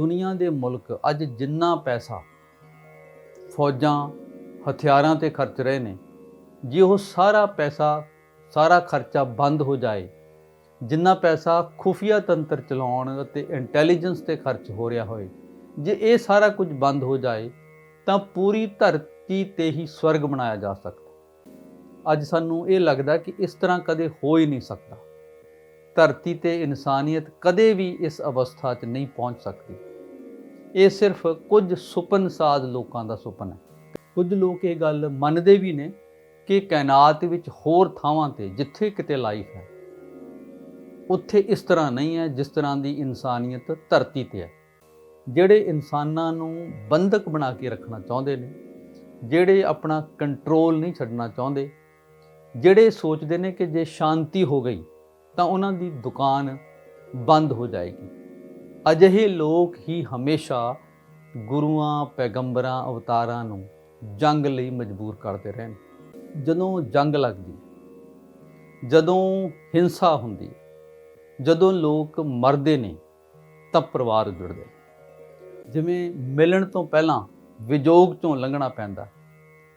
ਦੁਨੀਆ ਦੇ ਮੁਲਕ ਅੱਜ ਜਿੰਨਾ ਪੈਸਾ ਫੌਜਾਂ, ਹਥਿਆਰਾਂ ਤੇ ਖਰਚ ਰਹੇ ਨੇ, ਜੇ ਉਹ ਸਾਰਾ ਪੈਸਾ, ਸਾਰਾ ਖਰਚਾ ਬੰਦ ਹੋ ਜਾਏ, ਜਿੰਨਾ ਪੈਸਾ ਖੁਫੀਆ ਤੰਤਰ ਚਲਾਉਣ ਅਤੇ ਇੰਟੈਲੀਜੈਂਸ ਤੇ ਖਰਚ ਹੋ ਰਿਹਾ ਹੋਏ, ਜੇ ਇਹ ਸਾਰਾ ਕੁਝ ਬੰਦ ਹੋ ਜਾਏ, ਤਾਂ ਪੂਰੀ ਧਰਤੀ ਤੇ ਹੀ ਸਵਰਗ ਬਣਾਇਆ ਜਾ ਸਕਦਾ। ਅੱਜ ਸਾਨੂੰ ਇਹ ਲੱਗਦਾ ਕਿ ਇਸ ਤਰ੍ਹਾਂ ਕਦੇ ਹੋ ਹੀ ਨਹੀਂ ਸਕਦਾ। ਧਰਤੀ ਤੇ ਇਨਸਾਨੀਅਤ ਕਦੇ ਵੀ ਇਸ ਅਵਸਥਾ 'ਚ ਨਹੀਂ ਪਹੁੰਚ ਸਕਦੀ। ਇਹ ਸਿਰਫ ਕੁਝ ਸੁਪਨ ਸਾਧ ਲੋਕਾਂ ਦਾ ਸੁਪਨਾ ਹੈ। ਕੁਝ ਲੋਕ ਇਹ ਗੱਲ ਮੰਨਦੇ ਵੀ ਨੇ ਕਿ ਕਾਇਨਾਤ ਵਿੱਚ ਹੋਰ ਥਾਵਾਂ ਤੇ ਜਿੱਥੇ ਕਿਤੇ ਲਾਈਫ ਹੈ, ਉੱਥੇ ਇਸ ਤਰ੍ਹਾਂ ਨਹੀਂ ਹੈ ਜਿਸ ਤਰ੍ਹਾਂ ਦੀ ਇਨਸਾਨੀਅਤ ਧਰਤੀ ਤੇ ਹੈ। ਜਿਹੜੇ ਇਨਸਾਨਾਂ ਨੂੰ ਬੰਧਕ ਬਣਾ ਕੇ ਰੱਖਣਾ ਚਾਹੁੰਦੇ ਨੇ, ਜਿਹੜੇ ਆਪਣਾ ਕੰਟਰੋਲ ਨਹੀਂ ਛੱਡਣਾ ਚਾਹੁੰਦੇ, ਜਿਹੜੇ ਸੋਚਦੇ ਨੇ ਕਿ ਜੇ ਸ਼ਾਂਤੀ ਹੋ ਗਈ ਤਾਂ ਉਹਨਾਂ ਦੀ ਦੁਕਾਨ ਬੰਦ ਹੋ ਜਾਏਗੀ। ਅਜਿਹੇ ਲੋਕ ਹੀ ਹਮੇਸ਼ਾ ਗੁਰੂਆਂ, ਪੈਗੰਬਰਾਂ, ਅਵਤਾਰਾਂ ਨੂੰ ਜੰਗ ਲਈ ਮਜਬੂਰ ਕਰਦੇ ਰਹਿਣ ਜਦੋਂ ਜੰਗ ਲੱਗਦੀ, ਜਦੋਂ ਹਿੰਸਾ ਹੁੰਦੀ, ਜਦੋਂ ਲੋਕ ਮਰਦੇ ਨੇ, ਤਾਂ ਪਰਿਵਾਰ ਉਜੜਦੇ ਨੇ। ਜਿਵੇਂ ਮਿਲਣ ਤੋਂ ਪਹਿਲਾਂ ਵਿਜੋਗ ਚੋਂ ਲੰਘਣਾ ਪੈਂਦਾ,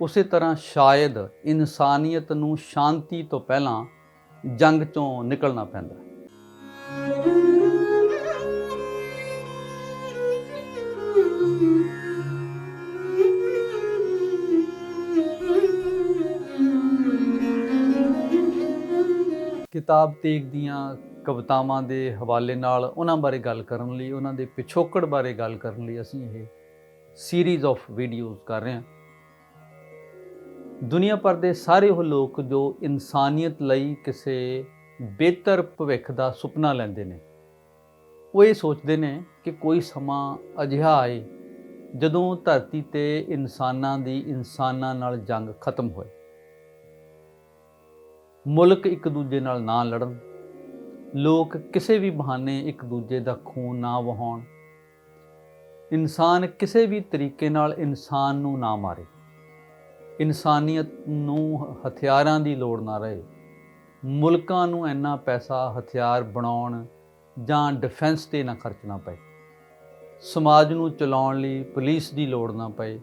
ਉਸੇ ਤਰ੍ਹਾਂ ਸ਼ਾਇਦ ਇਨਸਾਨੀਅਤ ਨੂੰ ਸ਼ਾਂਤੀ ਤੋਂ ਪਹਿਲਾਂ ਜੰਗ ਚੋਂ ਨਿਕਲਣਾ ਪੈਂਦਾ ਕਿਤਾਬ ਤੇਗ ਦੀਆਂ ਕਵਿਤਾਵਾਂ ਦੇ ਹਵਾਲੇ ਨਾਲ ਉਹਨਾਂ ਬਾਰੇ ਗੱਲ ਕਰਨ ਲਈ, ਉਹਨਾਂ ਦੇ ਪਿਛੋਕੜ ਬਾਰੇ ਗੱਲ ਕਰਨ ਲਈ ਅਸੀਂ ਇਹ ਸੀਰੀਜ਼ ਆਫ ਵੀਡੀਓਜ਼ ਕਰ ਰਹੇ ਹਾਂ। ਦੁਨੀਆ ਭਰ ਦੇ ਸਾਰੇ ਉਹ ਲੋਕ ਜੋ ਇਨਸਾਨੀਅਤ ਲਈ ਕਿਸੇ ਬਿਹਤਰ ਭਵਿੱਖ ਦਾ ਸੁਪਨਾ ਲੈਂਦੇ ਨੇ, ਉਹ ਇਹ ਸੋਚਦੇ ਨੇ ਕਿ ਕੋਈ ਸਮਾਂ ਅਜਿਹਾ ਆਏ ਜਦੋਂ ਧਰਤੀ ਤੇ ਇਨਸਾਨਾਂ ਦੀ ਇਨਸਾਨਾਂ ਨਾਲ ਜੰਗ ਖਤਮ ਹੋਏ। ਮੁਲਕ ਇੱਕ ਦੂਜੇ ਨਾਲ ਨਾ ਲੜਨ। ਲੋਕ ਕਿਸੇ ਵੀ ਬਹਾਨੇ ਇੱਕ ਦੂਜੇ ਦਾ ਖੂਨ ਨਾ ਵਹਾਉਣ। ਇਨਸਾਨ ਕਿਸੇ ਵੀ ਤਰੀਕੇ ਨਾਲ ਇਨਸਾਨ ਨੂੰ ਨਾ ਮਾਰੇ। ਇਨਸਾਨੀਅਤ ਨੂੰ ਹਥਿਆਰਾਂ ਦੀ ਲੋੜ ਨਾ ਰਹੇ। ਮੁਲਕਾਂ ਨੂੰ ਇੰਨਾ ਪੈਸਾ ਹਥਿਆਰ ਬਣਾਉਣ ਜਾਂ ਡਿਫੈਂਸ ਤੇ ਨਾ ਖਰਚਣਾ ਪਏ। ਸਮਾਜ ਨੂੰ ਚਲਾਉਣ ਲਈ ਪੁਲਿਸ ਦੀ ਲੋੜ ਨਾ ਪਏ।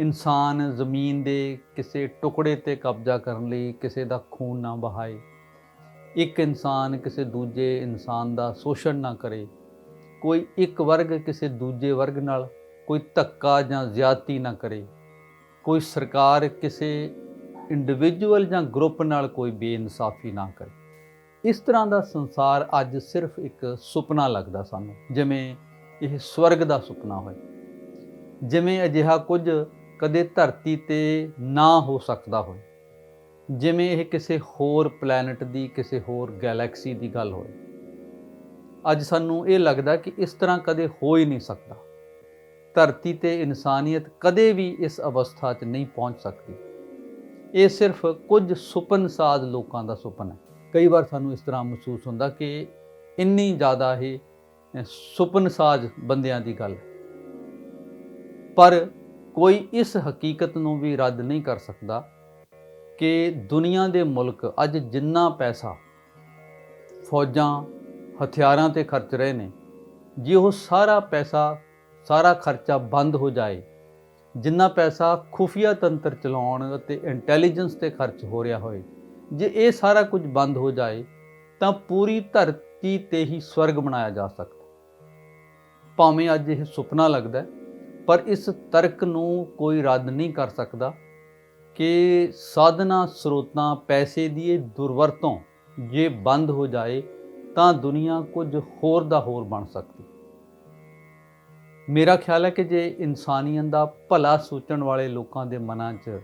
ਇਨਸਾਨ ਜ਼ਮੀਨ ਦੇ ਕਿਸੇ ਟੁਕੜੇ ਤੇ ਕਬਜ਼ਾ ਕਰਨ ਲਈ ਕਿਸੇ ਦਾ ਖੂਨ ਨਾ ਬਹਾਏ ਇੱਕ ਇਨਸਾਨ ਕਿਸੇ ਦੂਜੇ ਇਨਸਾਨ ਦਾ ਸ਼ੋਸ਼ਣ ਨਾ ਕਰੇ। ਕੋਈ ਇੱਕ ਵਰਗ ਕਿਸੇ ਦੂਜੇ ਵਰਗ ਨਾਲ ਕੋਈ ਧੱਕਾ ਜਾਂ ਜ਼ਿਆਦਤੀ ਨਾ ਕਰੇ। ਕੋਈ ਸਰਕਾਰ ਕਿਸੇ ਇੰਡੀਵਿਜੂਅਲ ਜਾਂ ਗਰੁੱਪ ਨਾਲ ਕੋਈ ਬੇਇਨਸਾਫੀ ਨਾ ਕਰੇ। ਇਸ ਤਰ੍ਹਾਂ ਦਾ ਸੰਸਾਰ ਅੱਜ ਸਿਰਫ ਇੱਕ ਸੁਪਨਾ ਲੱਗਦਾ ਸਾਨੂੰ, ਜਿਵੇਂ ਇਹ ਸਵਰਗ ਦਾ ਸੁਪਨਾ ਹੋਏ। ਜਿਵੇਂ ਅਜਿਹਾ ਕੁਝ ਕਦੇ ਧਰਤੀ ਤੇ ਨਾ ਹੋ ਸਕਦਾ ਹੋਏ ਜਿਵੇਂ ਇਹ ਕਿਸੇ ਹੋਰ ਪਲੈਨਟ ਦੀ, ਕਿਸੇ ਹੋਰ ਗੈਲੈਕਸੀ ਦੀ ਗੱਲ ਹੋਵੇ। ਅੱਜ ਸਾਨੂੰ ਇਹ ਲੱਗਦਾ ਕਿ ਇਸ ਤਰ੍ਹਾਂ ਕਦੇ ਹੋ ਹੀ ਨਹੀਂ ਸਕਦਾ। ਧਰਤੀ ਤੇ ਇਨਸਾਨੀਅਤ ਕਦੇ ਵੀ ਇਸ ਅਵਸਥਾ 'ਚ ਨਹੀਂ ਪਹੁੰਚ ਸਕਦੀ। ਇਹ ਸਿਰਫ ਕੁਝ ਸੁਪਨਸਾਜ਼ ਲੋਕਾਂ ਦਾ ਸੁਪਨਾ ਹੈ। ਕਈ ਵਾਰ ਸਾਨੂੰ ਇਸ ਤਰ੍ਹਾਂ ਮਹਿਸੂਸ ਹੁੰਦਾ ਕਿ ਇੰਨੀ ਜ਼ਿਆਦਾ ਇਹ ਸੁਪਨਸਾਜ਼ ਬੰਦਿਆਂ ਦੀ ਗੱਲ ਪਰ ਕੋਈ ਇਸ ਹਕੀਕਤ ਨੂੰ ਵੀ ਰੱਦ ਨਹੀਂ ਕਰ ਸਕਦਾ ਕਿ ਦੁਨੀਆ ਦੇ ਮੁਲਕ ਅੱਜ ਜਿੰਨਾ ਪੈਸਾ ਫੌਜਾਂ ਹਥਿਆਰਾਂ ਤੇ ਖਰਚ ਰਹੇ ਨੇ ਜੇ ਉਹ ਸਾਰਾ ਪੈਸਾ ਸਾਰਾ ਖਰਚਾ ਬੰਦ ਹੋ ਜਾਏ ਜਿੰਨਾ ਪੈਸਾ ਖੁਫੀਆ ਤੰਤਰ ਚਲਾਉਣ ਅਤੇ ਇੰਟੈਲੀਜੈਂਸ ਤੇ ਖਰਚ ਹੋ ਰਿਹਾ ਹੋਏ ਜੇ ਇਹ ਸਾਰਾ ਕੁਝ ਬੰਦ ਹੋ ਜਾਏ ਤਾਂ ਪੂਰੀ ਧਰਤੀ ਤੇ ਹੀ ਸਵਰਗ ਬਣਾਇਆ ਜਾ ਸਕਦਾ। ਭਾਵੇਂ ਅੱਜ ਇਹ ਸੁਪਨਾ ਲੱਗਦਾ ਹੈ, ਪਰ ਇਸ ਤਰਕ ਨੂੰ ਕੋਈ ਰੱਦ ਨਹੀਂ ਕਰ ਸਕਦਾ ਕਿ ਸਾਧਨਾ ਸਰੋਤਾਂ ਪੈਸੇ ਦੀ ਇਹ ਦੁਰਵਰਤੋਂ ਜੇ ਬੰਦ ਹੋ ਜਾਏ ਤਾਂ ਦੁਨੀਆ ਕੁਝ ਹੋਰ ਦਾ ਹੋਰ ਬਣ ਸਕਦੀ। ਮੇਰਾ ਖਿਆਲ ਹੈ ਕਿ ਜੇ ਇਨਸਾਨੀਅਤ ਦਾ ਭਲਾ ਸੋਚਣ ਵਾਲੇ ਲੋਕਾਂ ਦੇ ਮਨਾਂ 'ਚ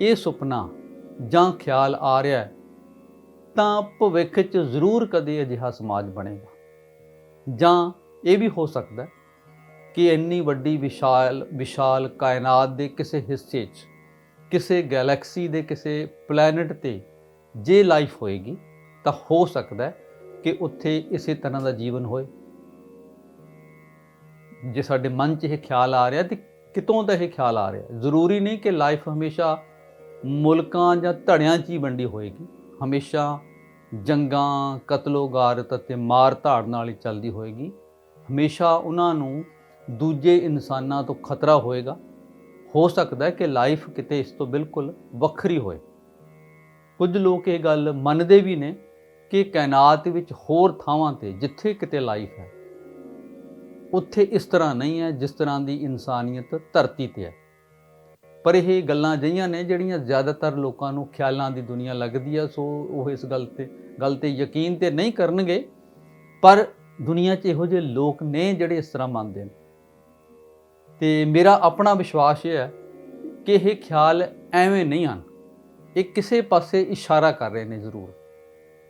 ਇਹ ਸੁਪਨਾ ਜਾਂ ਖਿਆਲ ਆ ਰਿਹਾ ਹੈ, ਤਾਂ ਭਵਿੱਖ 'ਚ ਜ਼ਰੂਰ ਕਦੇ ਅਜਿਹਾ ਸਮਾਜ ਬਣੇਗਾ। ਜਾਂ ਇਹ ਵੀ ਹੋ ਸਕਦਾ ਹੈ ਕਿ ਇੰਨੀ ਵੱਡੀ ਵਿਸ਼ਾਲ ਵਿਸ਼ਾਲ ਕਾਇਨਾਤ ਦੇ ਕਿਸੇ ਹਿੱਸੇ 'ਚ, ਕਿਸੇ ਗੈਲੈਕਸੀ ਦੇ ਕਿਸੇ ਪਲੈਨਟ ਤੇ ਜੇ ਲਾਈਫ ਹੋਏਗੀ, ਤਾਂ ਹੋ ਸਕਦਾ ਹੈ ਕਿ ਉੱਥੇ ਇਸੇ ਤਰ੍ਹਾਂ ਦਾ ਜੀਵਨ ਹੋਏ। ਜੇ ਸਾਡੇ ਮਨ 'ਚ ਇਹ ਖਿਆਲ ਆ ਰਿਹਾ ਤੇ ਕਿਤੋਂ ਦਾ ਇਹ ਖਿਆਲ ਆ ਰਿਹਾ? ਜ਼ਰੂਰੀ ਨਹੀਂ ਕਿ ਲਾਈਫ ਹਮੇਸ਼ਾ ਮੁਲਕਾਂ ਜਾਂ ਧੜਿਆਂ 'ਚ ਹੀ ਵੰਡੀ ਹੋਏਗੀ। ਹਮੇਸ਼ਾ ਜੰਗਾਂ, ਕਤਲੋਗਾਰਤ ਅਤੇ ਮਾਰ ਧਾੜ ਨਾਲ ਹੀ ਚੱਲਦੀ ਹੋਏਗੀ। ਹਮੇਸ਼ਾ ਉਹਨਾਂ ਨੂੰ ਦੂਜੇ ਇਨਸਾਨਾਂ ਤੋਂ ਖਤਰਾ ਹੋਏਗਾ। ਹੋ ਸਕਦਾ ਹੈ ਕਿ ਲਾਈਫ ਕਿਤੇ ਇਸ ਤੋਂ ਬਿਲਕੁਲ ਵੱਖਰੀ ਹੋਏ। ਕੁਝ ਲੋਕ ਇਹ ਗੱਲ ਮੰਨਦੇ ਵੀ ਨੇ ਕਿ ਕਾਇਨਾਤ ਵਿੱਚ ਹੋਰ ਥਾਵਾਂ ਤੇ ਜਿੱਥੇ ਕਿਤੇ ਲਾਈਫ ਹੈ, ਉੱਥੇ ਇਸ ਤਰ੍ਹਾਂ ਨਹੀਂ ਹੈ ਜਿਸ ਤਰ੍ਹਾਂ ਦੀ ਇਨਸਾਨੀਅਤ ਧਰਤੀ ਤੇ ਹੈ। ਪਰ ਇਹ ਗੱਲਾਂ ਜਿਹੀਆਂ ਨੇ ਜਿਹੜੀਆਂ ਜ਼ਿਆਦਾਤਰ ਲੋਕਾਂ ਨੂੰ ਖਿਆਲਾਂ ਦੀ ਦੁਨੀਆ ਲੱਗਦੀ ਹੈ ਸੋ ਉਹ ਇਸ ਗੱਲ ਤੇ ਗੱਲ ਤੇ ਯਕੀਨ ਤੇ ਨਹੀਂ ਕਰਨਗੇ। ਪਰ ਦੁਨੀਆ 'ਚ ਇਹੋ ਜਿਹੇ ਲੋਕ ਨੇ ਜਿਹੜੇ ਇਸ ਤਰ੍ਹਾਂ ਮੰਨਦੇ ਨੇ। ਤੇ ਮੇਰਾ ਆਪਣਾ ਵਿਸ਼ਵਾਸ ਇਹ ਹੈ ਕਿ ਇਹ ਖਿਆਲ ਐਵੇਂ ਨਹੀਂ ਹਨ। ਇਹ ਕਿਸੇ ਪਾਸੇ ਇਸ਼ਾਰਾ ਕਰ ਰਹੇ ਨੇ ਜ਼ਰੂਰ।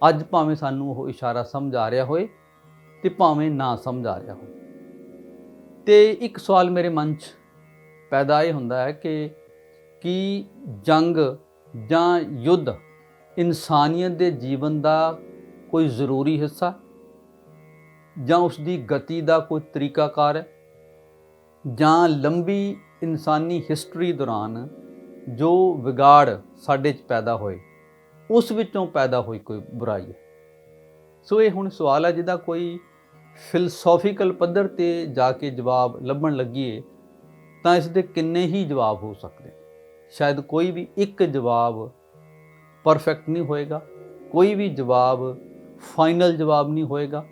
ਅੱਜ ਭਾਵੇਂ ਸਾਨੂੰ ਉਹ ਇਸ਼ਾਰਾ ਸਮਝ ਆ ਰਿਹਾ ਹੋਏ ਤੇ ਭਾਵੇਂ ਨਾ ਸਮਝ ਆ ਰਿਹਾ ਹੋਵੇ ਤੇ ਇੱਕ ਸਵਾਲ ਮੇਰੇ ਮਨ 'ਚ ਪੈਦਾ ਇਹ ਹੁੰਦਾ ਹੈ ਕਿ ਕੀ ਜੰਗ ਜਾਂ ਯੁੱਧ ਇਨਸਾਨੀਅਤ ਦੇ ਜੀਵਨ ਦਾ ਕੋਈ ਜ਼ਰੂਰੀ ਹਿੱਸਾ ਜਾਂ ਉਸ ਦੀ ਗਤੀ ਦਾ ਕੋਈ ਤਰੀਕਾਕਾਰ ਹੈ? ਜਾਂ ਲੰਬੀ ਇਨਸਾਨੀ ਹਿਸਟਰੀ ਦੌਰਾਨ ਜੋ ਵਿਗਾੜ ਸਾਡੇ 'ਚ ਪੈਦਾ ਹੋਏ, ਉਸ ਵਿੱਚੋਂ ਪੈਦਾ ਹੋਈ ਕੋਈ ਬੁਰਾਈ ਹੈ। ਸੋ ਇਹ ਹੁਣ ਸਵਾਲ ਹੈ ਜਿਹਦਾ ਕੋਈ ਫਿਲਸੋਫੀਕਲ ਪੱਧਰ ਤੇ ਜਾ ਕੇ ਜਵਾਬ ਲੱਭਣ ਲੱਗੀਏ ਤਾਂ ਇਸ ਦੇ ਕਿੰਨੇ ਹੀ ਜਵਾਬ ਹੋ ਸਕਦੇ ਸ਼ਾਇਦ ਕੋਈ ਵੀ ਇੱਕ ਜਵਾਬ ਪਰਫੈਕਟ ਨਹੀਂ ਹੋਏਗਾ, ਕੋਈ ਵੀ ਜਵਾਬ ਫਾਈਨਲ ਜਵਾਬ ਨਹੀਂ ਹੋਏਗਾ,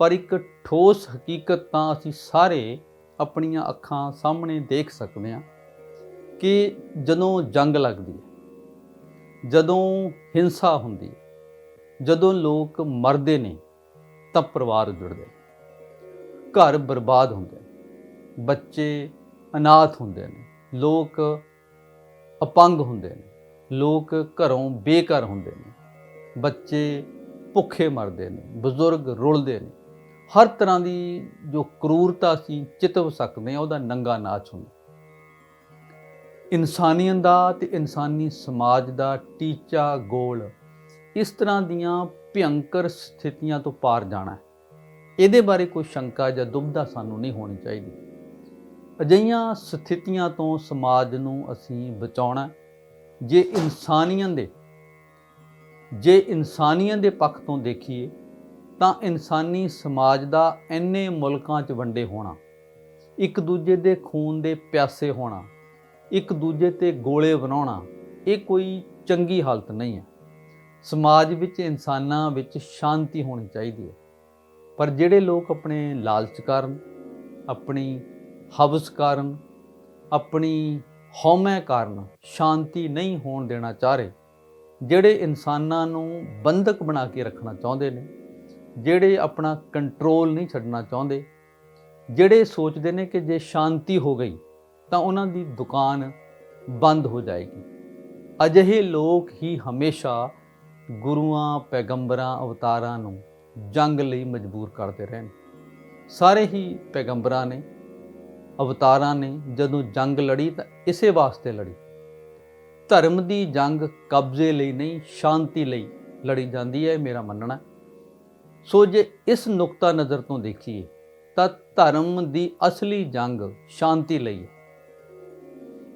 ਪਰ ਇੱਕ ਠੋਸ ਹਕੀਕਤ ਤਾਂ ਅਸੀਂ ਸਾਰੇ ਆਪਣੀਆਂ ਅੱਖਾਂ ਸਾਹਮਣੇ ਦੇਖ ਸਕਦੇ ਹਾਂ ਕਿ ਜਦੋਂ ਜੰਗ ਲੱਗਦੀ ਹੈ, ਜਦੋਂ ਹਿੰਸਾ ਹੁੰਦੀ ਹੈ, ਜਦੋਂ ਲੋਕ ਮਰਦੇ ਨੇ ਤਾਂ ਪਰਿਵਾਰ ਜੁੜਦੇ ਨੇ, ਘਰ ਬਰਬਾਦ ਹੁੰਦੇ ਨੇ, ਬੱਚੇ ਅਨਾਥ ਹੁੰਦੇ ਨੇ, ਲੋਕ ਅਪੰਗ ਹੁੰਦੇ ਨੇ, ਲੋਕ ਘਰੋਂ ਬੇਘਰ ਹੁੰਦੇ ਨੇ, ਬੱਚੇ ਭੁੱਖੇ ਮਰਦੇ ਨੇ, ਬਜ਼ੁਰਗ ਰੁਲਦੇ ਨੇ ਹਰ ਤਰ੍ਹਾਂ ਦੀ ਜੋ ਕਰੂਰਤਾ ਸੀ ਚਿਤਵ ਸਕਦੇ ਆ ਉਹਦਾ ਨੰਗਾ ਨਾਚ ਹੁੰਦਾ। ਇਨਸਾਨੀਅਤ ਦਾ ਤੇ ਇਨਸਾਨੀ ਸਮਾਜ ਦਾ ਟੀਚਾ ਗੋਲ ਇਸ ਤਰ੍ਹਾਂ ਦੀਆਂ ਭਿਅੰਕਰ ਸਥਿਤੀਆਂ ਤੋਂ ਪਾਰ ਜਾਣਾ ਹੈ। ਇਹਦੇ ਬਾਰੇ ਕੋਈ ਸ਼ੰਕਾ ਜਾਂ ਦੁਬਧਾ ਸਾਨੂੰ ਨਹੀਂ ਹੋਣੀ ਚਾਹੀਦੀ। ਅਜਿਹੀਆਂ ਸਥਿਤੀਆਂ ਤੋਂ ਸਮਾਜ ਨੂੰ ਅਸੀਂ ਬਚਾਉਣਾ ਜੇ ਇਨਸਾਨੀਅਤ ਦੇ, ਜੇ ਇਨਸਾਨੀਅਤ ਦੇ ਪੱਖ ਤੋਂ ਦੇਖੀਏ ਤਾਂ ਇਨਸਾਨੀ ਸਮਾਜ ਦਾ ਇੰਨੇ ਮੁਲਕਾਂ 'ਚ ਵੰਡੇ ਹੋਣਾ, ਇੱਕ ਦੂਜੇ ਦੇ ਖੂਨ ਦੇ ਪਿਆਸੇ ਹੋਣਾ, ਇੱਕ ਦੂਜੇ ਤੇ ਗੋਲੇ ਬਣਾਉਣਾ, ਇਹ ਕੋਈ ਚੰਗੀ ਹਾਲਤ ਨਹੀਂ ਹੈ। ਸਮਾਜ ਵਿੱਚ ਇਨਸਾਨਾਂ ਵਿੱਚ ਸ਼ਾਂਤੀ ਹੋਣੀ ਚਾਹੀਦੀ ਹੈ। ਪਰ ਜਿਹੜੇ ਲੋਕ ਆਪਣੇ ਲਾਲਚ ਕਾਰਨ, ਆਪਣੀ ਹਵਸ ਕਾਰਨ, ਆਪਣੀ ਹਉਮੈ ਕਾਰਨ ਸ਼ਾਂਤੀ ਨਹੀਂ ਹੋਣ ਦੇਣਾ ਚਾਹ ਰਹੇ, ਜਿਹੜੇ ਇਨਸਾਨਾਂ ਨੂੰ ਬੰਧਕ ਬਣਾ ਕੇ ਰੱਖਣਾ ਚਾਹੁੰਦੇ ਨੇ ਜਿਹੜੇ ਆਪਣਾ ਕੰਟਰੋਲ ਨਹੀਂ ਛੱਡਣਾ ਚਾਹੁੰਦੇ, ਜਿਹੜੇ ਸੋਚਦੇ ਨੇ ਕਿ ਜੇ ਸ਼ਾਂਤੀ ਹੋ ਗਈ, ਤਾਂ ਉਹਨਾਂ ਦੀ ਦੁਕਾਨ ਬੰਦ ਹੋ ਜਾਏਗੀ। ਅਜਿਹੇ ਲੋਕ ਹੀ ਹਮੇਸ਼ਾ ਗੁਰੂਆਂ, ਪੈਗੰਬਰਾਂ, ਅਵਤਾਰਾਂ ਨੂੰ ਜੰਗ ਲਈ ਮਜਬੂਰ ਕਰਦੇ ਰਹੇ ਸਾਰੇ ਹੀ ਪੈਗੰਬਰਾਂ ਨੇ, ਅਵਤਾਰਾਂ ਨੇ ਜਦੋਂ ਜੰਗ ਲੜੀ ਤਾਂ ਇਸੇ ਵਾਸਤੇ ਲੜੀ। ਧਰਮ ਦੀ ਜੰਗ ਕਬਜ਼ੇ ਲਈ ਨਹੀਂ, ਸ਼ਾਂਤੀ ਲਈ ਲੜੀ ਜਾਂਦੀ ਹੈ ਮੇਰਾ ਮੰਨਣਾ ਸੋ ਜੇ ਇਸ ਨੁਕਤਾ ਨਜ਼ਰ ਤੋਂ ਦੇਖੀਏ, ਤਾਂ ਧਰਮ ਦੀ ਅਸਲੀ ਜੰਗ ਸ਼ਾਂਤੀ ਲਈ ਹੈ।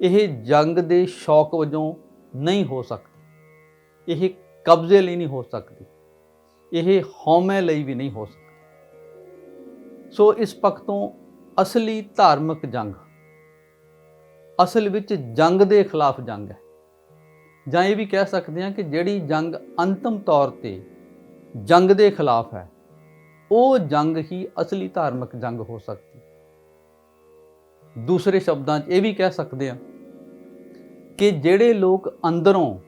ਇਹ ਜੰਗ ਦੇ ਸ਼ੌਕ ਵਜੋਂ ਨਹੀਂ ਹੋ ਸਕਦੀ। ਇਹ ਕਬਜ਼ੇ ਲਈ ਨਹੀਂ ਹੋ ਸਕਦੀ। ਇਹ ਹਉਮੈ ਲਈ ਵੀ ਨਹੀਂ ਹੋ ਸਕਦੀ। ਸੋ ਇਸ ਪੱਖ ਤੋਂ ਅਸਲੀ ਧਾਰਮਿਕ ਜੰਗ, ਅਸਲ ਵਿੱਚ ਜੰਗ ਦੇ ਖਿਲਾਫ ਜੰਗ ਹੈ। ਜਾਂ ਇਹ ਵੀ ਕਹਿ ਸਕਦੇ ਹਾਂ ਕਿ ਜਿਹੜੀ ਜੰਗ ਅੰਤਮ ਤੌਰ ਤੇ ਜੰਗ ਦੇ ਖਿਲਾਫ ਹੈ। ਉਹ ਜੰਗ ਹੀ ਅਸਲੀ ਧਾਰਮਿਕ ਜੰਗ ਹੋ ਸਕਦੀ। ਦੂਸਰੇ ਸ਼ਬਦਾਂ 'ਚ ਇਹ ਵੀ ਕਹਿ ਸਕਦੇ ਹਾਂ ਕਿ ਜਿਹੜੇ ਲੋਕ ਅੰਦਰੋਂ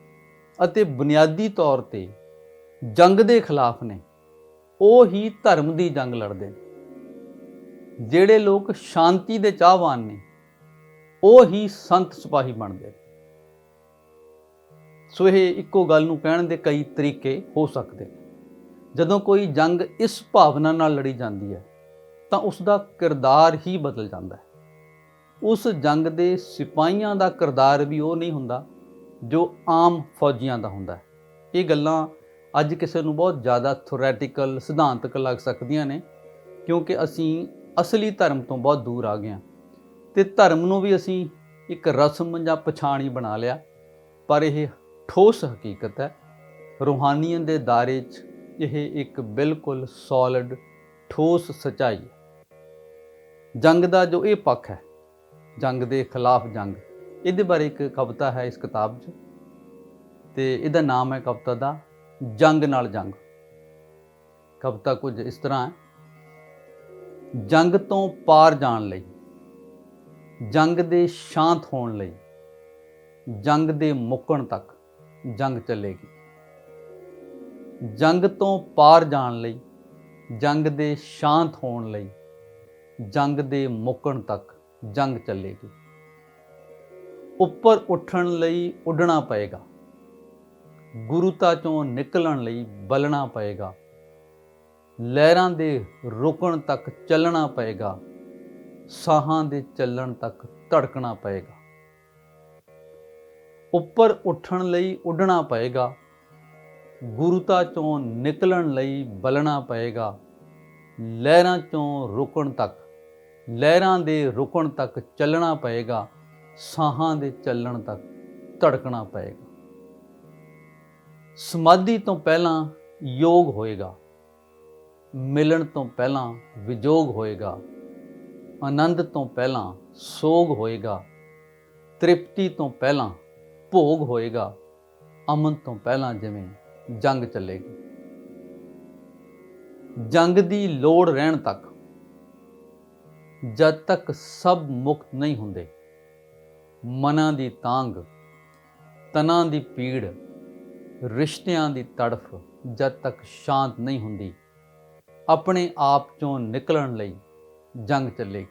ਅਤੇ ਬੁਨਿਆਦੀ ਤੌਰ ਤੇ ਜੰਗ ਦੇ ਖਿਲਾਫ ਨੇ, ਉਹ ਹੀ ਧਰਮ ਦੀ ਜੰਗ ਲੜਦੇ ਨੇ। ਜਿਹੜੇ ਲੋਕ ਸ਼ਾਂਤੀ ਦੇ ਚਾਹਵਾਨ ਨੇ, ਉਹ ਹੀ ਸੰਤ ਸਿਪਾਹੀ ਬਣਦੇ ਸੋ ਇਹ ਇੱਕੋ ਗੱਲ ਨੂੰ ਕਹਿਣ ਦੇ ਕਈ ਤਰੀਕੇ ਹੋ ਸਕਦੇ ਨੇ। ਜਦੋਂ ਕੋਈ ਜੰਗ ਇਸ ਭਾਵਨਾ ਨਾਲ ਲੜੀ ਜਾਂਦੀ ਹੈ, ਤਾਂ ਉਸ ਦਾ ਕਿਰਦਾਰ ਹੀ ਬਦਲ ਜਾਂਦਾ ਹੈ। ਉਸ ਜੰਗ ਦੇ ਸਿਪਾਹੀਆਂ ਦਾ ਕਿਰਦਾਰ ਵੀ ਉਹ ਨਹੀਂ ਹੁੰਦਾ, ਜੋ ਆਮ ਫੌਜੀਆਂ ਦਾ ਹੁੰਦਾ ਹੈ। ਇਹ ਗੱਲਾਂ ਅੱਜ ਕਿਸੇ ਨੂੰ ਬਹੁਤ ਜ਼ਿਆਦਾ ਥਿਓਰੈਟੀਕਲ ਸਿਧਾਂਤਕ ਲੱਗ ਸਕਦੀਆਂ ਨੇ, ਕਿਉਂਕਿ ਅਸੀਂ ਅਸਲੀ ਧਰਮ ਤੋਂ ਬਹੁਤ ਦੂਰ ਆ ਗਏ ਹਾਂ। ਤੇ ਧਰਮ ਨੂੰ ਵੀ ਅਸੀਂ ਇੱਕ ਰਸਮ ਜਾਂ ਪਛਾਣ ਹੀ ਬਣਾ ਲਿਆ, ਪਰ ਇਹ ਠੋਸ ਹਕੀਕਤ ਹੈ। ਰੂਹਾਨੀਅਤ ਦੇ ਦਾਇਰੇ 'ਚ ਇਹ ਇੱਕ ਬਿਲਕੁਲ ਸੋਲਿਡ ਠੋਸ ਸਚਾਈ ਹੈ। ਜੰਗ ਦਾ ਜੋ ਇਹ ਪੱਖ ਹੈ, ਜੰਗ ਦੇ ਖਿਲਾਫ ਜੰਗ, ਇਹਦੇ ਬਾਰੇ ਇੱਕ ਕਵਿਤਾ ਹੈ ਇਸ ਕਿਤਾਬ 'ਚ ਤੇ ਇਹਦਾ ਨਾਮ ਹੈ ਕਵਿਤਾ ਦਾ ਜੰਗ ਨਾਲ ਜੰਗ। ਕਵਿਤਾ ਕੁਝ ਇਸ ਤਰ੍ਹਾਂ ਹੈ, ਜੰਗ ਤੋਂ ਪਾਰ ਜਾਣ ਲਈ, ਜੰਗ ਦੇ ਸ਼ਾਂਤ ਹੋਣ ਲਈ, ਜੰਗ ਦੇ ਮੁੱਕਣ ਤੱਕ ਜੰਗ ਚੱਲੇਗੀ। ਜੰਗ ਤੋਂ ਪਾਰ ਜਾਣ ਲਈ, ਜੰਗ ਦੇ ਸ਼ਾਂਤ ਹੋਣ ਲਈ, ਜੰਗ ਦੇ ਮੁੱਕਣ ਤੱਕ ਜੰਗ ਚੱਲੇਗੀ। ਉੱਪਰ ਉੱਠਣ ਲਈ ਉੱਡਣਾ ਪਏਗਾ। ਗੁਰੂਤਾ ਚੋਂ ਨਿਕਲਣ ਲਈ ਬਲਣਾ ਪਏਗਾ। ਲਹਿਰਾਂ ਦੇ ਰੁਕਣ ਤੱਕ ਚੱਲਣਾ ਪਏਗਾ। ਸਾਹਾਂ ਦੇ ਚੱਲਣ ਤੱਕ ਧੜਕਣਾ ਪਏਗਾ। ਉੱਪਰ ਉੱਠਣ ਲਈ ਉੱਡਣਾ ਪਏਗਾ। ਗੁਰੂਤਾ ਚੋਂ ਨਿਕਲਣ ਲਈ ਬਲਣਾ ਪਏਗਾ, ਲਹਿਰਾਂ ਚੋਂ ਰੁਕਣ ਤੱਕ, ਲਹਿਰਾਂ ਦੇ ਰੁਕਣ ਤੱਕ ਚੱਲਣਾ ਪਏਗਾ, ਸਾਹਾਂ ਦੇ ਚੱਲਣ ਤੱਕ ਧੜਕਣਾ ਪਏਗਾ। ਸਮਾਧੀ ਤੋਂ ਪਹਿਲਾਂ ਯੋਗ ਹੋਏਗਾ, ਮਿਲਣ ਤੋਂ ਪਹਿਲਾਂ ਵਿਜੋਗ ਹੋਏਗਾ, ਆਨੰਦ ਤੋਂ ਪਹਿਲਾਂ ਸੋਗ ਹੋਏਗਾ, ਤ੍ਰਿਪਤੀ ਤੋਂ ਪਹਿਲਾਂ ਭੋਗ ਹੋਏਗਾ, ਅਮਨ ਤੋਂ ਪਹਿਲਾਂ ਜਿਵੇਂ ਜੰਗ ਚੱਲੇਗੀ। ਜੰਗ ਦੀ ਲੋੜ ਰਹਿਣ ਤੱਕ ਜਦ ਤੱਕ ਸਭ ਮੁਕਤ ਨਹੀਂ ਹੁੰਦੇ, ਮਨਾਂ ਦੀ ਤਾਂਗ ਤਨਾਂ ਦੀ ਪੀੜ, ਰਿਸ਼ਤਿਆਂ ਦੀ ਤੜਫ ਜਦ ਤੱਕ ਸ਼ਾਂਤ ਨਹੀਂ ਹੁੰਦੀ, ਆਪਣੇ ਆਪ ਚੋਂ ਨਿਕਲਣ ਲਈ ਜੰਗ ਚੱਲੇਗੀ।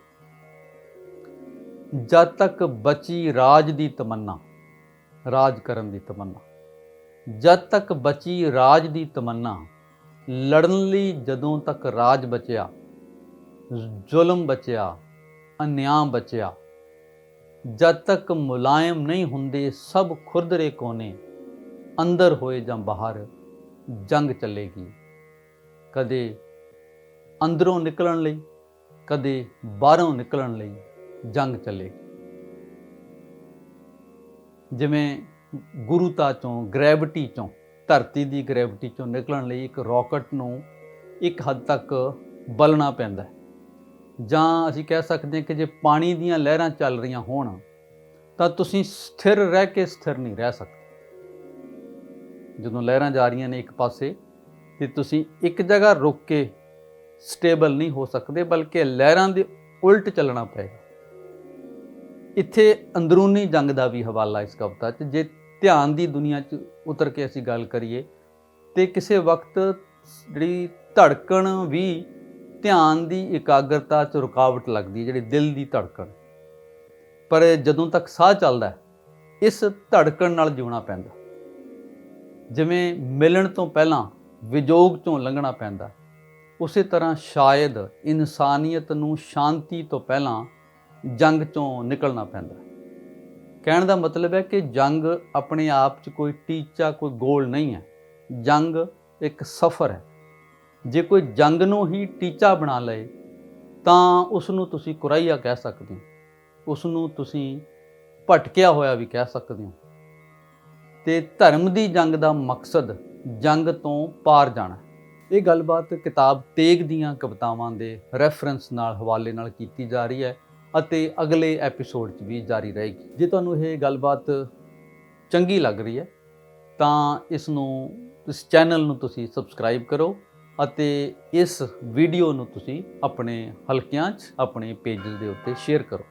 ਜਦ ਤੱਕ ਬਚੀ ਰਾਜ ਦੀ ਤਮੰਨਾ, ਰਾਜ ਕਰਨ ਦੀ ਤਮੰਨਾ ਜਦ ਤੱਕ ਬਚੀ ਰਾਜ ਦੀ ਤਮੰਨਾ, ਲੜਨ ਲਈ ਜਦੋਂ ਤੱਕ ਰਾਜ ਬਚਿਆ, ਜ਼ੁਲਮ ਬਚਿਆ, ਅਨਿਆਂ ਬਚਿਆ, ਜਦ ਤੱਕ ਮੁਲਾਇਮ ਨਹੀਂ ਹੁੰਦੇ ਸਭ ਖੁਰਦਰੇ ਕੋਨੇ, ਅੰਦਰ ਹੋਏ ਜਾਂ ਬਾਹਰ ਜੰਗ ਚੱਲੇਗੀ। ਕਦੇ ਅੰਦਰੋਂ ਨਿਕਲਣ ਲਈ, ਕਦੇ ਬਾਹਰੋਂ ਨਿਕਲਣ ਲਈ ਜੰਗ ਚੱਲੇਗੀ। ਜਿਵੇਂ ਗੁਰੂਤਾ ਚੋਂ ਗ੍ਰੈਵਿਟੀ ਚੋਂ, ਧਰਤੀ ਦੀ ਗ੍ਰੈਵਿਟੀ ਚੋਂ ਨਿਕਲਣ ਲਈ ਇੱਕ ਰਾਕਟ ਨੂੰ ਇੱਕ ਹੱਦ ਤੱਕ ਬਲਣਾ ਪੈਂਦਾ ਜਾਂ ਅਸੀਂ ਕਹਿ ਸਕਦੇ ਹਾਂ ਕਿ ਜੇ ਪਾਣੀ ਦੀਆਂ ਲਹਿਰਾਂ ਚੱਲ ਰਹੀਆਂ ਹੋਣ, ਤਾਂ ਤੁਸੀਂ ਸਥਿਰ ਰਹਿ ਕੇ ਸਥਿਰ ਨਹੀਂ ਰਹਿ ਸਕਦੇ। ਜਦੋਂ ਲਹਿਰਾਂ ਜਾ ਰਹੀਆਂ ਨੇ ਇੱਕ ਪਾਸੇ, ਤੇ ਤੁਸੀਂ ਇੱਕ ਜਗ੍ਹਾ ਰੁਕ ਕੇ ਸਟੇਬਲ ਨਹੀਂ ਹੋ ਸਕਦੇ, ਬਲਕਿ ਲਹਿਰਾਂ ਦੇ ਉਲਟ ਚੱਲਣਾ ਪਏਗਾ। ਇੱਥੇ ਅੰਦਰੂਨੀ ਜੰਗ ਦਾ ਵੀ ਹਵਾਲਾ ਇਸ ਕਵਿਤਾ 'ਚ, ਜੇ ਧਿਆਨ ਦੀ ਦੁਨੀਆ 'ਚ ਉਤਰ ਕੇ ਅਸੀਂ ਗੱਲ ਕਰੀਏ, ਤੇ ਕਿਸੇ ਵਕਤ ਜਿਹੜੀ ਧੜਕਣ ਵੀ ਧਿਆਨ ਦੀ ਇਕਾਗਰਤਾ 'ਚ ਰੁਕਾਵਟ ਲੱਗਦੀ ਜਿਹੜੀ ਦਿਲ ਦੀ ਧੜਕਣ। ਪਰ ਜਦੋਂ ਤੱਕ ਸਾਹ ਚੱਲਦਾ ਇਸ ਧੜਕਣ ਨਾਲ ਜਿਉਣਾ ਪੈਂਦਾ। ਜਿਵੇਂ ਮਿਲਣ ਤੋਂ ਪਹਿਲਾਂ ਵਿਜੋਗ ਤੋਂ ਲੰਘਣਾ ਪੈਂਦਾ ਉਸੇ ਤਰ੍ਹਾਂ ਸ਼ਾਇਦ ਇਨਸਾਨੀਅਤ ਨੂੰ ਸ਼ਾਂਤੀ ਤੋਂ ਪਹਿਲਾਂ ਜੰਗ ਚੋਂ ਨਿਕਲਣਾ ਪੈਂਦਾ ਕਹਿਣ ਦਾ ਮਤਲਬ ਹੈ ਕਿ ਜੰਗ ਆਪਣੇ ਆਪ 'ਚ ਕੋਈ ਟੀਚਾ, ਕੋਈ ਗੋਲ ਨਹੀਂ ਹੈ। ਜੰਗ ਇੱਕ ਸਫ਼ਰ ਹੈ। ਜੇ ਕੋਈ ਜੰਗ ਨੂੰ ਹੀ ਟੀਚਾ ਬਣਾ ਲਏ, ਤਾਂ ਉਸ ਨੂੰ ਤੁਸੀਂ ਕੁਰਾਈਆ ਕਹਿ ਸਕਦੇ ਹੋ। ਉਸ ਨੂੰ ਤੁਸੀਂ ਭਟਕਿਆ ਹੋਇਆ ਵੀ ਕਹਿ ਸਕਦੇ ਹੋ। ਤੇ ਧਰਮ ਦੀ ਜੰਗ ਦਾ ਮਕਸਦ ਜੰਗ ਤੋਂ ਪਾਰ ਜਾਣਾ ਇਹ ਗੱਲਬਾਤ ਕਿਤਾਬ ਤੇਗ ਦੀਆਂ ਕਵਿਤਾਵਾਂ ਦੇ ਰੈਫਰੈਂਸ ਨਾਲ ਹਵਾਲੇ ਨਾਲ ਕੀਤੀ ਜਾ ਰਹੀ ਹੈ। ਅਤੇ ਅਗਲੇ ਐਪੀਸੋਡ 'ਚ ਵੀ ਜਾਰੀ ਰਹੇਗੀ। ਜੇ ਤੁਹਾਨੂੰ ਇਹ ਗੱਲਬਾਤ ਚੰਗੀ ਲੱਗ ਰਹੀ ਹੈ, ਤਾਂ ਇਸ ਨੂੰ, ਇਸ ਚੈਨਲ ਨੂੰ ਤੁਸੀਂ ਸਬਸਕ੍ਰਾਈਬ ਕਰੋ ਅਤੇ ਇਸ ਵੀਡੀਓ ਨੂੰ ਤੁਸੀਂ ਆਪਣੇ ਹਲਕਿਆਂ 'ਚ, ਆਪਣੇ ਪੇजेस ਦੇ ਉੱਤੇ ਸ਼ੇਅਰ ਕਰੋ।